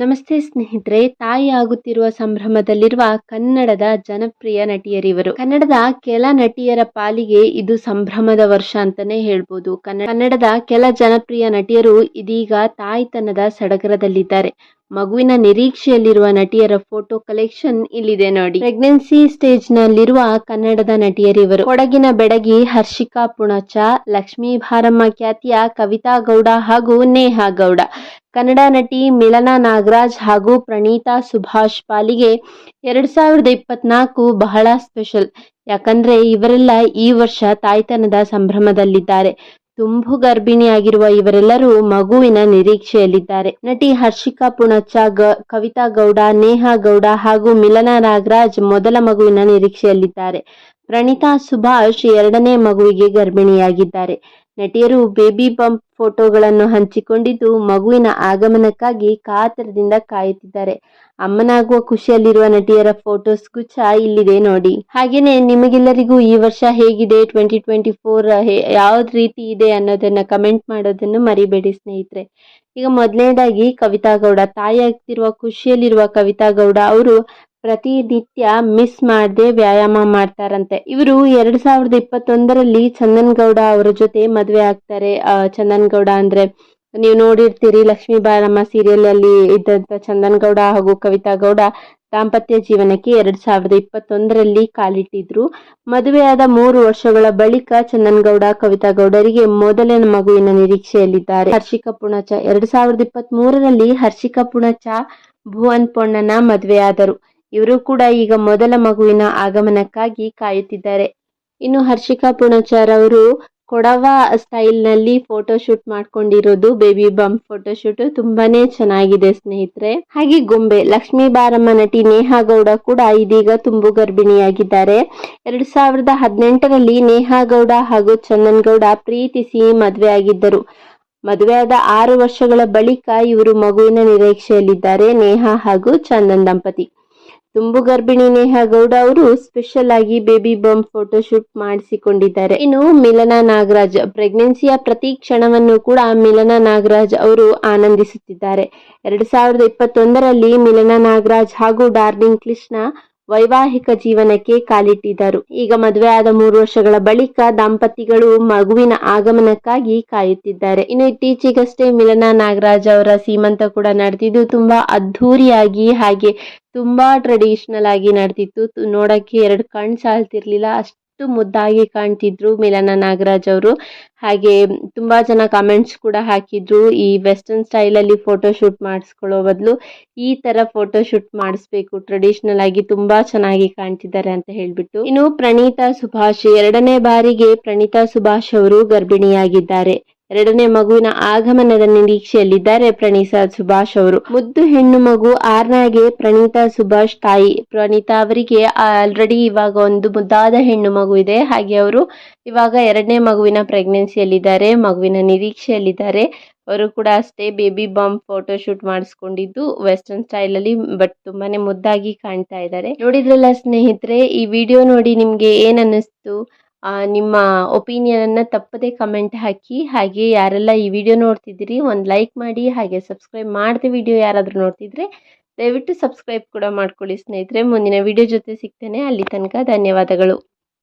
ನಮಸ್ತೆ ಸ್ನೇಹಿತರೆ, ತಾಯಿ ಆಗುತ್ತಿರುವ ಸಂಭ್ರಮದಲ್ಲಿರುವ ಕನ್ನಡದ ಜನಪ್ರಿಯ ನಟಿಯರಿವರು. ಕನ್ನಡದ ಕೆಲ ನಟಿಯರ ಪಾಲಿಗೆ ಇದು ಸಂಭ್ರಮದ ವರ್ಷ ಅಂತಾನೆ ಹೇಳ್ಬೋದು. ಕನ್ನಡ ಕನ್ನಡದ ಕೆಲ ಜನಪ್ರಿಯ ನಟಿಯರು ಇದೀಗ ತಾಯ್ತನದ ಸಡಗರದಲ್ಲಿದ್ದಾರೆ. ಮಗುವಿನ ನಿರೀಕ್ಷೆಯಲ್ಲಿರುವ ನಟಿಯರ ಫೋಟೋ ಕಲೆಕ್ಷನ್ ಇಲ್ಲಿದೆ ನೋಡಿ. ಪ್ರೆಗ್ನೆನ್ಸಿ ಸ್ಟೇಜ್ ನಲ್ಲಿರುವ ಕನ್ನಡದ ನಟಿಯರಿವರು ಕೊಡಗಿನ ಬೆಡಗಿ ಹರ್ಷಿಕಾ ಪುಣಚ, ಲಕ್ಷ್ಮೀ ಭಾರಮ್ಮ ಖ್ಯಾತಿಯ ಕವಿತಾ ಗೌಡ ಹಾಗೂ ನೇಹಾ ಗೌಡ. ಕನ್ನಡ ನಟಿ ಮಿಲನಾ ನಾಗರಾಜ್ ಹಾಗೂ ಪ್ರಣೀತಾ ಸುಭಾಷ್ ಪಾಲಿಗೆ ಎರಡ್ ಸಾವಿರದ ಇಪ್ಪತ್ನಾಲ್ಕು ಬಹಳ ಸ್ಪೆಷಲ್. ಯಾಕಂದ್ರೆ ಇವರೆಲ್ಲ ಈ ವರ್ಷ ತಾಯ್ತನದ ಸಂಭ್ರಮದಲ್ಲಿದ್ದಾರೆ. ತುಂಬು ಗರ್ಭಿಣಿಯಾಗಿರುವ ಇವರೆಲ್ಲರೂ ಮಗುವಿನ ನಿರೀಕ್ಷೆಯಲ್ಲಿದ್ದಾರೆ. ನಟಿ ಹರ್ಷಿಕಾ ಪುಣಚ್ಚ ಕವಿತಾ ಗೌಡ, ನೇಹಾ ಗೌಡ ಹಾಗೂ ಮಿಲನ ನಾಗರಾಜ್ ಮೊದಲ ಮಗುವಿನ ನಿರೀಕ್ಷೆಯಲ್ಲಿದ್ದಾರೆ. ಪ್ರಣೀತಾ ಸುಭಾಷ್ ಎರಡನೇ ಮಗುವಿಗೆ ಗರ್ಭಿಣಿಯಾಗಿದ್ದಾರೆ. ನಟಿಯರು ಬೇಬಿ ಬಂಪ್ ಫೋಟೋಗಳನ್ನು ಹಂಚಿಕೊಂಡಿದ್ದು ಮಗುವಿನ ಆಗಮನಕ್ಕಾಗಿ ಕಾತರದಿಂದ ಕಾಯುತ್ತಿದ್ದಾರೆ. ಅಮ್ಮನಾಗುವ ಖುಷಿಯಲ್ಲಿರುವ ನಟಿಯರ ಫೋಟೋಸ್ ಗುಚ್ಛ ಇಲ್ಲಿದೆ ನೋಡಿ. ಹಾಗೇನೆ ನಿಮಗೆಲ್ಲರಿಗೂ ಈ ವರ್ಷ ಹೇಗಿದೆ? ಟ್ವೆಂಟಿ ಟ್ವೆಂಟಿ ಫೋರ್ ಯಾವ ರೀತಿ ಇದೆ ಅನ್ನೋದನ್ನ ಕಮೆಂಟ್ ಮಾಡೋದನ್ನು ಮರಿಬೇಡಿ ಸ್ನೇಹಿತರೆ. ಈಗ ಮೊದಲನೇದಾಗಿ ಕವಿತಾ ಗೌಡ. ತಾಯಿ ಆಗ್ತಿರುವ ಖುಷಿಯಲ್ಲಿರುವ ಕವಿತಾ ಗೌಡ ಅವರು ಪ್ರತಿನಿತ್ಯ ಮಿಸ್ ಮಾಡದೆ ವ್ಯಾಯಾಮ ಮಾಡ್ತಾರಂತೆ. ಇವರು ಎರಡ್ ಸಾವಿರದ ಇಪ್ಪತ್ತೊಂದರಲ್ಲಿ ಚಂದನ್ ಗೌಡ ಅವರ ಜೊತೆ ಮದುವೆ ಆಗ್ತಾರೆ. ಚಂದನ್ ಗೌಡ ಅಂದ್ರೆ ನೀವು ನೋಡಿರ್ತೀರಿ ಲಕ್ಷ್ಮೀ ಬಾರಮ್ಮ ಸೀರಿಯಲ್ ಅಲ್ಲಿ ಇದ್ದಂತ ಚಂದನ್ ಗೌಡ ಹಾಗೂ ಕವಿತಾ ಗೌಡ ದಾಂಪತ್ಯ ಜೀವನಕ್ಕೆ ಎರಡ್ ಸಾವಿರದ ಇಪ್ಪತ್ತೊಂದರಲ್ಲಿ ಕಾಲಿಟ್ಟಿದ್ರು. ಮದುವೆಯಾದ ಮೂರು ವರ್ಷಗಳ ಬಳಿಕ ಚಂದನ್ ಗೌಡ ಕವಿತಾ ಗೌಡರಿಗೆ ಮೊದಲನೇ ಮಗುವಿನ ನಿರೀಕ್ಷೆಯಲ್ಲಿದ್ದಾರೆ. ಹರ್ಷಿಕಾ ಪುಣಚ, ಎರಡ್ ಸಾವಿರದ ಇಪ್ಪತ್ತ್ ಮೂರರಲ್ಲಿ ಹರ್ಷಿಕಾ ಪುಣಚ, ಭುವನ್ ಪೊಣ್ಣನ ಮದುವೆಯಾದರು. ಇವರು ಕೂಡ ಈಗ ಮೊದಲ ಮಗುವಿನ ಆಗಮನಕ್ಕಾಗಿ ಕಾಯುತ್ತಿದ್ದಾರೆ. ಇನ್ನು ಹರ್ಷಿಕಾ ಪುಣಚಾರ್ ಅವರು ಕೊಡವ ಸ್ಟೈಲ್ನಲ್ಲಿ ಫೋಟೋ ಶೂಟ್ ಮಾಡ್ಕೊಂಡಿರೋದು ಬೇಬಿ ಬಂಪ್ ಫೋಟೋಶೂಟ್ ತುಂಬಾನೇ ಚೆನ್ನಾಗಿದೆ ಸ್ನೇಹಿತರೆ. ಹಾಗೆ ಗೊಂಬೆ, ಲಕ್ಷ್ಮೀ ಬಾರಮ್ಮ ನಟಿ ನೇಹಾ ಗೌಡ ಕೂಡ ಇದೀಗ ತುಂಬು ಗರ್ಭಿಣಿಯಾಗಿದ್ದಾರೆ. ಎರಡ್ ಸಾವಿರದ ಹದಿನೆಂಟರಲ್ಲಿ ನೇಹಾ ಗೌಡ ಹಾಗೂ ಚಂದನ್ ಗೌಡ ಪ್ರೀತಿಸಿ ಮದುವೆ ಆಗಿದ್ದರು. ಮದುವೆಯಾದ ಆರು ವರ್ಷಗಳ ಬಳಿಕ ಇವರು ಮಗುವಿನ ನಿರೀಕ್ಷೆಯಲ್ಲಿದ್ದಾರೆ ನೇಹಾ ಹಾಗೂ ಚಂದನ್ ದಂಪತಿ. ತುಂಬು ಗರ್ಭಿಣಿ ನೇಹಾ ಗೌಡ ಅವರು ಸ್ಪೆಷಲ್ ಆಗಿ ಬೇಬಿ ಬಂಪ್ ಫೋಟೋಶೂಟ್ ಮಾಡಿಸಿಕೊಂಡಿದ್ದಾರೆ. ಇನ್ನು ಮಿಲನಾ ನಾಗರಾಜ್ ಪ್ರೆಗ್ನೆನ್ಸಿಯ ಪ್ರತಿ ಕ್ಷಣವನ್ನು ಕೂಡ ಮಿಲನಾ ನಾಗರಾಜ್ ಅವರು ಆನಂದಿಸುತ್ತಿದ್ದಾರೆ. ಎರಡ್ ಸಾವಿರದ ಇಪ್ಪತ್ತೊಂದರಲ್ಲಿ ಮಿಲನಾ ನಾಗರಾಜ್ ಹಾಗೂ ಡಾರ್ಲಿಂಗ್ ಕೃಷ್ಣ ವೈವಾಹಿಕ ಜೀವನಕ್ಕೆ ಕಾಲಿಟ್ಟಿದ್ದರು. ಈಗ ಮದುವೆ ಆದ ಮೂರು ವರ್ಷಗಳ ಬಳಿಕ ದಂಪತಿಗಳು ಮಗುವಿನ ಆಗಮನಕ್ಕಾಗಿ ಕಾಯುತ್ತಿದ್ದಾರೆ. ಇನ್ನು ಇತ್ತೀಚೆಗಷ್ಟೇ ಮಿಲನಾ ನಾಗರಾಜ್ ಅವರ ಸೀಮಂತ ಕೂಡ ನಡೆದಿದ್ದು, ತುಂಬಾ ಅದ್ಧೂರಿಯಾಗಿ ಹಾಗೆ ತುಂಬಾ ಟ್ರೆಡಿಷನಲ್ ಆಗಿ ನಡೆದಿತ್ತು. ನೋಡಕ್ಕೆ ಎರಡು ಕಣ್ ಸಾಲ್ತಿರ್ಲಿಲ್ಲ. ಅಷ್ಟು ಮುದ್ದಾಗಿ ಕಾಣ್ತಿದ್ರು ಮಿಲನ ನಾಗರಾಜ್ ಅವರು. ಹಾಗೆ ತುಂಬಾ ಜನ ಕಮೆಂಟ್ಸ್ ಕೂಡ ಹಾಕಿದ್ರು. ಈ ವೆಸ್ಟರ್ನ್ ಸ್ಟೈಲ್ ಅಲ್ಲಿ ಫೋಟೋ ಶೂಟ್ ಮಾಡಿಸ್ಕೊಳ್ಳೋ ಬದಲು ಈ ತರ ಫೋಟೋ ಶೂಟ್ ಮಾಡಿಸ್ಬೇಕು. ಟ್ರೆಡಿಷನಲ್ ಆಗಿ ತುಂಬಾ ಚೆನ್ನಾಗಿ ಕಾಣ್ತಿದ್ದಾರೆ ಅಂತ ಹೇಳ್ಬಿಟ್ಟು. ಇನ್ನು ಪ್ರಣೀತಾ ಸುಭಾಷ್ ಎರಡನೇ ಬಾರಿಗೆ ಪ್ರಣೀತಾ ಸುಭಾಷ್ ಅವರು ಗರ್ಭಿಣಿಯಾಗಿದ್ದಾರೆ. ಎರಡನೇ ಮಗುವಿನ ಆಗಮನದ ನಿರೀಕ್ಷೆಯಲ್ಲಿದ್ದಾರೆ ಪ್ರಣೀತಾ ಸುಭಾಷ್ ಅವರು. ಮುದ್ದು ಹೆಣ್ಣು ಮಗು ಆರ್ನಾಗೆ ಪ್ರಣೀತಾ ಸುಭಾಷ್ ತಾಯಿ. ಪ್ರಣೀತಾ ಅವರಿಗೆ ಆಲ್ರೆಡಿ ಇವಾಗ ಒಂದು ಮುದ್ದಾದ ಹೆಣ್ಣು ಮಗು ಇದೆ. ಹಾಗೆ ಅವರು ಇವಾಗ ಎರಡನೇ ಮಗುವಿನ ಪ್ರೆಗ್ನೆನ್ಸಿಯಲ್ಲಿದ್ದಾರೆ ಮಗುವಿನ ನಿರೀಕ್ಷೆಯಲ್ಲಿದ್ದಾರೆ. ಅವರು ಕೂಡ ಅಷ್ಟೇ ಬೇಬಿ ಬಾಂಬ್ ಫೋಟೋ ಶೂಟ್ ಮಾಡಿಸ್ಕೊಂಡಿದ್ದು ವೆಸ್ಟರ್ನ್ ಸ್ಟೈಲ್ ಅಲ್ಲಿ ಬಟ್ ತುಂಬಾನೇ ಮುದ್ದಾಗಿ ಕಾಣ್ತಾ ಇದ್ದಾರೆ. ನೋಡಿದ್ರಲ್ಲ ಸ್ನೇಹಿತರೆ, ಈ ವಿಡಿಯೋ ನೋಡಿ ನಿಮ್ಗೆ ಏನ್ ಅನ್ನಿಸ್ತು? ನಿಮ್ಮ ಒಪಿನಿಯನನ್ನು ತಪ್ಪದೆ ಕಮೆಂಟ್ ಹಾಕಿ. ಹಾಗೆ ಯಾರೆಲ್ಲ ಈ ವಿಡಿಯೋ ನೋಡ್ತಿದ್ದೀರಿ, ಒಂದು ಲೈಕ್ ಮಾಡಿ, ಹಾಗೆ ಸಬ್ಸ್ಕ್ರೈಬ್ ಮಾಡಿದೆ ವಿಡಿಯೋ ಯಾರಾದರೂ ನೋಡ್ತಿದ್ರೆ, ದಯವಿಟ್ಟು ಸಬ್ಸ್ಕ್ರೈಬ್ ಕೂಡ ಮಾಡ್ಕೊಳ್ಳಿ ಸ್ನೇಹಿತರೆ. ಮುಂದಿನ ವಿಡಿಯೋ ಜೊತೆ ಸಿಗ್ತೇನೆ. ಅಲ್ಲಿ ತನಕ ಧನ್ಯವಾದಗಳು.